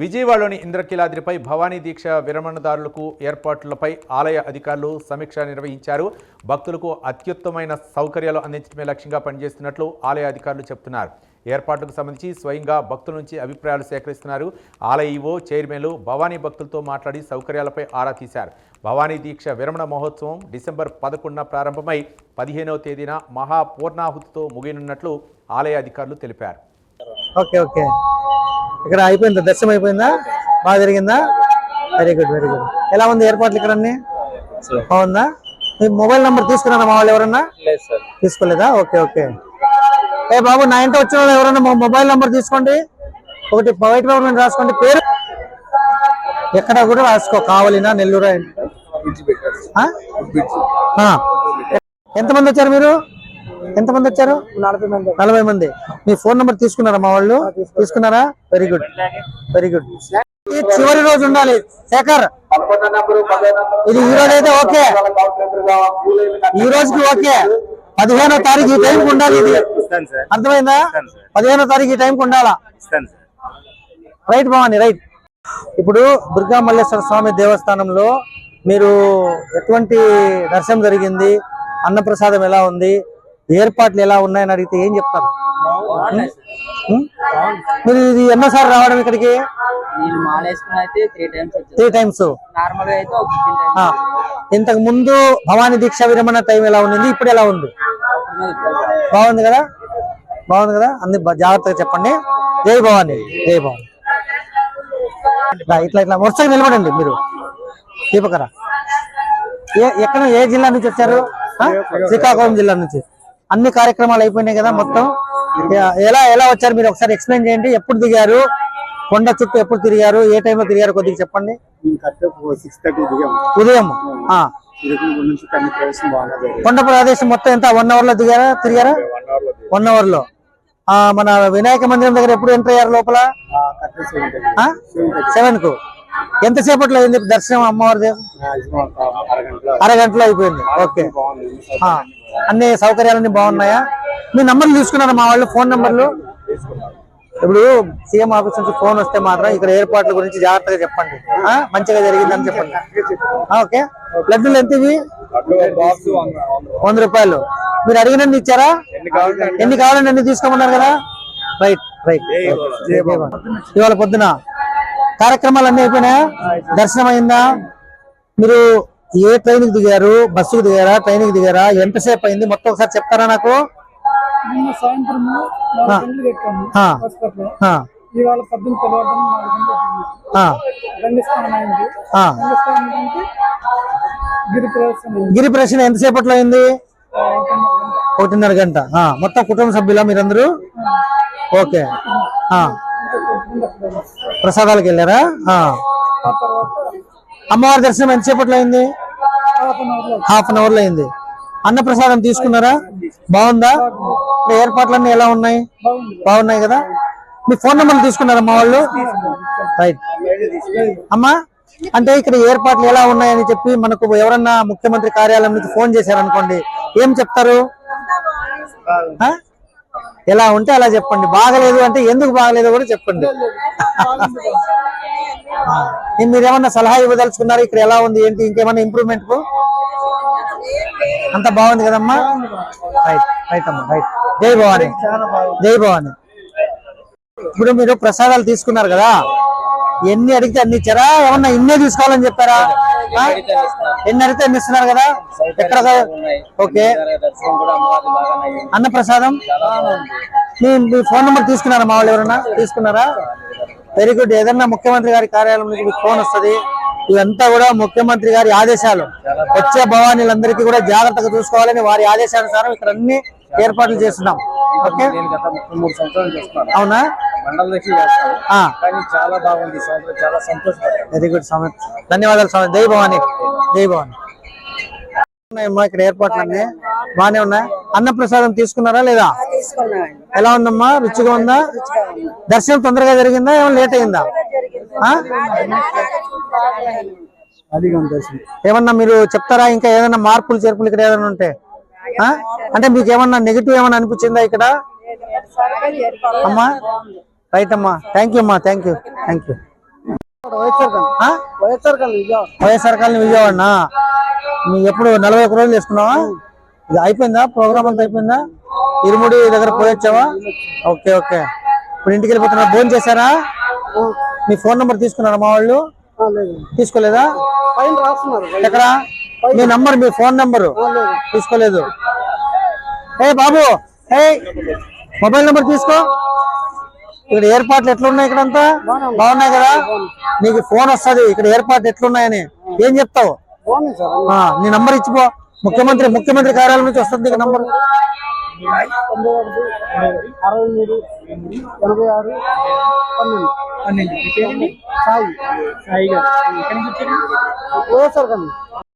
విజయవాడలోని ఇంద్రకీలాద్రిపై భవానీ దీక్ష విరమణదారులకు ఏర్పాట్లపై ఆలయ అధికారులు సమీక్ష నిర్వహించారు. భక్తులకు అత్యుత్తమైన సౌకర్యాలు అందించడమే లక్ష్యంగా పనిచేస్తున్నట్లు ఆలయ అధికారులు చెబుతున్నారు ఏర్పాట్లకు సంబంధించి స్వయంగా భక్తుల నుంచి అభిప్రాయాలు సేకరిస్తున్నారు. ఆలయ ఈవో చైర్మన్లు భవానీ భక్తులతో మాట్లాడి సౌకర్యాలపై ఆరా తీశారు. భవానీ దీక్ష విరమణ మహోత్సవం డిసెంబర్ పదకొండున ప్రారంభమై పదిహేనవ తేదీన మహాపూర్ణాహుతితో ముగియనున్నట్లు ఆలయ అధికారులు తెలిపారు. Okay okay. ఇక్కడ అయిపోయిందా? దర్శనం అయిపోయిందా? బాగా జరిగిందా? వెరీ గుడ్ వెరీ గుడ్ ఎలా ఉంది ఏర్పాట్లు ఇక్కడ అన్ని బాగుందా? మీ మొబైల్ నంబర్ తీసుకున్నారా మా వాళ్ళు ఎవరన్నా? తీసుకోలేదా? Okay okay. ఏ బాబు నా ఇంట వచ్చిన వాళ్ళు ఎవరన్నా మా మొబైల్ నంబర్ తీసుకోండి. ఒకటి వైట్ పేపర్ మీద రాసుకోండి? పేరు? ఎక్కడ కూడా రాసుకో. కావాలినా నెల్లూరు. ఎంతమంది వచ్చారు మీరు? ఎంతమంది వచ్చారు? నలభై మంది. మంది. మీ ఫోన్ నంబర్ తీసుకున్నారా మా వాళ్ళు? తీసుకున్నారా? వెరీ గుడ్ వెరీ గుడ్ ఈ చివరి రోజు ఉండాలి. శేఖర్ ఇది ఈ రోజు అయితే ఓకే. ఈ రోజుకి ఓకే. పదిహేనో తారీఖు ఈ టైంకి ఉండాలి ఇది. అర్థమైందా? పదిహేనో తారీఖు ఈ టైంకి ఉండాలా? Right Bhavani right. ఇప్పుడు దుర్గా మల్లేశ్వర స్వామి దేవస్థానంలో మీరు ఎటువంటి దర్శనం జరిగింది? అన్నప్రసాదం ఎలా ఉంది? ఏర్పాట్లు ఎలా ఉన్నాయని అడిగితే ఏం చెప్తారు? మీరు ఇది ఎన్నోసారి రావడం ఇక్కడికి? త్రీ టైమ్స్ ఇంతకు ముందు భవానీ దీక్ష విరమణ టైం ఎలా ఉండింది? ఇప్పుడు ఎలా ఉంది? బాగుంది కదా? బాగుంది కదా? అన్ని జాగ్రత్తగా చెప్పండి. జై భవాని. జై భవాని. ఇట్లా ఇట్లా. వరుసగా నిలబడండి మీరు. దీపకరా. ఏ ఎక్కడ ఏ జిల్లా నుంచి వచ్చారు? శ్రీకాకుళం జిల్లా నుంచి. అన్ని కార్యక్రమాలు అయిపోయినాయి కదా మొత్తం. ఎలా ఎలా వచ్చారు? మీరు ఒకసారి ఎక్స్ప్లెయిన్ చేయండి. ఎప్పుడు దిగారు? కొండ చుట్టూ ఎప్పుడు తిరిగారు? ఏ టైంలో తిరిగారు? కొద్దిగా చెప్పండి. ఉదయం కొండ ప్రదేశం మొత్తం ఎంత? వన్ అవర్లో దిగారా? తిరిగారా? వన్ అవర్లో మన వినాయక మందిరం దగ్గర ఎప్పుడు ఎంటర్ అయ్యారు లోపల? సెవెన్కు. ఎంతసేపట్లో అయింది దర్శనం అమ్మవారిది? అరగంటలో అయిపోయింది. ఓకే. అన్ని సౌకర్యాలన్నీ బాగున్నాయా? మీ నంబర్లు తీసుకున్నారా మా వాళ్ళు? ఫోన్ నంబర్లు? ఇప్పుడు సీఎం ఆఫీస్ నుంచి ఫోన్ వస్తే మాత్రం ఇక్కడ ఏర్పాట్ల గురించి జాగ్రత్తగా చెప్పండి. మంచిగా జరిగిందని చెప్పండి. ఓకే. లడ్డూలు ఎంత ఇవి? వంద రూపాయలు. మీరు అడిగినండి ఇచ్చారా? ఎన్ని కావాలండి? అన్ని తీసుకోమన్నారు కదా? Right right. ఇవాళ పొద్దున కార్యక్రమాలు అన్ని అయిపోయినాయా దర్శనం అయిందా మీరు ఏ ట్రైన్కి దిగారు బస్సుకు దిగారా ట్రైన్కి దిగారా ఎంతసేపు అయింది మొత్తం ఒకసారి చెప్తారా నాకు ఇవాళ పద్దెనిమిది గిరి ప్రదర్శన ప్రదర్శన ఎంతసేపట్లో అయింది ఒకటిన్నర గంట. మొత్తం కుటుంబ సభ్యులా మీరందరూ ఓకే ప్రసాదాలకు వెళ్ళారా? అమ్మవారి దర్శనం ఎంతసేపట్లో అయింది? హాఫ్ అన్ అవర్లో అయింది. అన్న ప్రసాదం తీసుకున్నారా? బాగుందా? ఏర్పాట్లన్నీ ఎలా ఉన్నాయి? బాగున్నాయి కదా? మీ ఫోన్ నెంబర్ తీసుకున్నారా మా వాళ్ళు? రైట్. అమ్మా అంటే ఇక్కడ ఏర్పాట్లు ఎలా ఉన్నాయని చెప్పి మనకు ఎవరన్నా ముఖ్యమంత్రి కార్యాలయం నుంచి ఫోన్ చేశారనుకోండి ఏం చెప్తారు? ఎలా ఉంటే అలా చెప్పండి. బాగలేదు అంటే ఎందుకు బాగలేదు కూడా చెప్పండి. మీరేమన్నా సలహా ఇవ్వదలుచుకున్నారు? ఇక్కడ ఎలా ఉంది? ఏంటి? ఇంకేమన్నా ఇంప్రూవ్మెంట్కు? అంత బాగుంది కదమ్మా? రైట్ రైట్ అమ్మా రైట్ జై భవాని. జై భవాని. ఇప్పుడు మీరు ప్రసాదాలు తీసుకున్నారు కదా? ఎన్ని అడిగితే అన్ని ఇచ్చారా? ఏమన్నా ఇన్నే తీసుకోవాలని చెప్పారా? ఎన్ని అడిగితే ఎన్ని ఇస్తున్నారు కదా? ఎక్కడ ఓకే అన్న ప్రసాదం మీ ఫోన్ నెంబర్ తీసుకున్నారా మా వాళ్ళు ఎవరన్నా? తీసుకున్నారా? వెరీ గుడ్ ఏదన్నా ముఖ్యమంత్రి గారి కార్యాలయం నుంచి మీకు ఫోన్ వస్తది ఇవంతా కూడా ముఖ్యమంత్రి గారి ఆదేశాలు. వచ్చే భవానీలందరికీ కూడా జాగ్రత్తగా చూసుకోవాలని వారి ఆదేశానుసారం ఇక్కడ అన్ని ఏర్పాట్లు చేస్తున్నాం. ఓకే? అవునా? మండల దీక్ష చేస్తాను ఆ. కానీ చాలా బాగుంది ఈ సంవత్సరం. చాలా సంతోషపడ్డాను వెరీ గుడ్ స్వామి. ధన్యవాదాలు స్వామి. జై భవాని. జై భవాని. ఉన్నాయమ్మా ఇక్కడ ఏర్పాట్లు అన్ని బాగానే ఉన్నాయి. అన్న ప్రసాదం తీసుకున్నారా లేదా? ఎలా ఉందమ్మా? రుచిగా ఉందా? దర్శనం తొందరగా జరిగిందా? ఏమైనా లేట్ అయిందా? ఏమన్నా మీరు చెప్తారా? ఇంకా ఏదైనా మార్పులు చేర్పులు ఇక్కడ ఏదైనా ఉంటే? అంటే మీకు ఏమన్నా నెగిటివ్ ఏమన్నా అనిపించిందా ఇక్కడ? అమ్మా. రైట్ అమ్మా థ్యాంక్ యూ అమ్మా thank you thank you YSR colony Vijayawada విజయవాడనా? ఎప్పుడు నలభై ఒక్క రోజులు వేసుకున్నావా ఇది అయిపోయిందా? ప్రోగ్రామ్ అంతా అయిపోయిందా? ఇరుముడి దగ్గర పోయొచ్చావా? Okay okay. ఇప్పుడు ఇంటికి వెళ్ళిపోతున్నా ఫోన్ చేశారా? మీ ఫోన్ నెంబర్ తీసుకున్నారా మా వాళ్ళు? తీసుకోలేదా? ఎక్కడ? మీ నంబర్ మీ ఫోన్ నంబరు? తీసుకోలేదు. ఏ బాబు ఏ మొబైల్ నెంబర్ తీసుకో. ఇక్కడ ఏర్పాట్లు ఎట్లున్నాయి ఇక్కడంతా? బాగున్నాయి కదా? నీకు ఫోన్ వస్తది ఇక్కడ ఏర్పాట్లు ఎట్లున్నాయని. ఏం చెప్తావు? నీ నంబర్ ఇచ్చిపో. ముఖ్యమంత్రి ముఖ్యమంత్రి కార్యాలయం నుంచి వస్తుంది నీకు నంబర్. అరవై మూడు ఎనభై ఆరు పన్నెండు. పన్నెండు. సాయి. సాయి గారు. ఎక్కడి నుంచి వచ్చారు?